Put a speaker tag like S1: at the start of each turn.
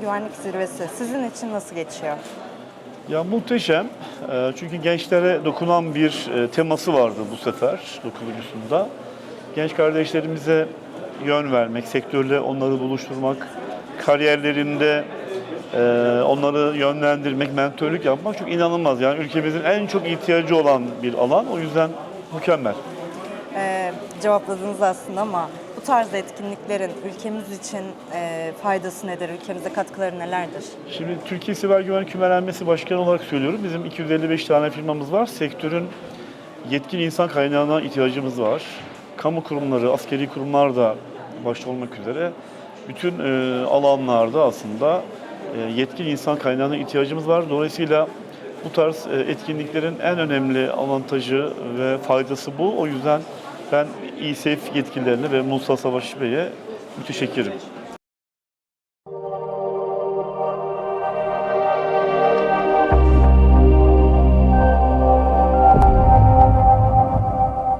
S1: güvenlik zirvesi sizin için nasıl geçiyor?
S2: Ya muhteşem. Ee, Çünkü gençlere dokunan bir e, teması vardı bu sefer dokunucusunda. Genç kardeşlerimize yön vermek, sektörle onları buluşturmak, kariyerlerinde e, onları yönlendirmek, mentörlük yapmak çok inanılmaz. Yani ülkemizin en çok ihtiyacı olan bir alan. O yüzden mükemmel.
S1: Ee, cevapladınız aslında ama tarz etkinliklerin ülkemiz için e, faydası nedir? Ülkemize katkıları nelerdir?
S2: Şimdi Türkiye Siber Güvenlik Kümelenmesi Başkanı olarak söylüyorum. Bizim 255 tane firmamız var. Sektörün yetkin insan kaynağına ihtiyacımız var. Kamu kurumları, askeri kurumlar da başta olmak üzere bütün e, alanlarda aslında e, yetkin insan kaynağına ihtiyacımız var. Dolayısıyla bu tarz e, etkinliklerin en önemli avantajı ve faydası bu. O yüzden ben İSEF yetkililerine ve Musa Savaş Bey'e müteşekkirim.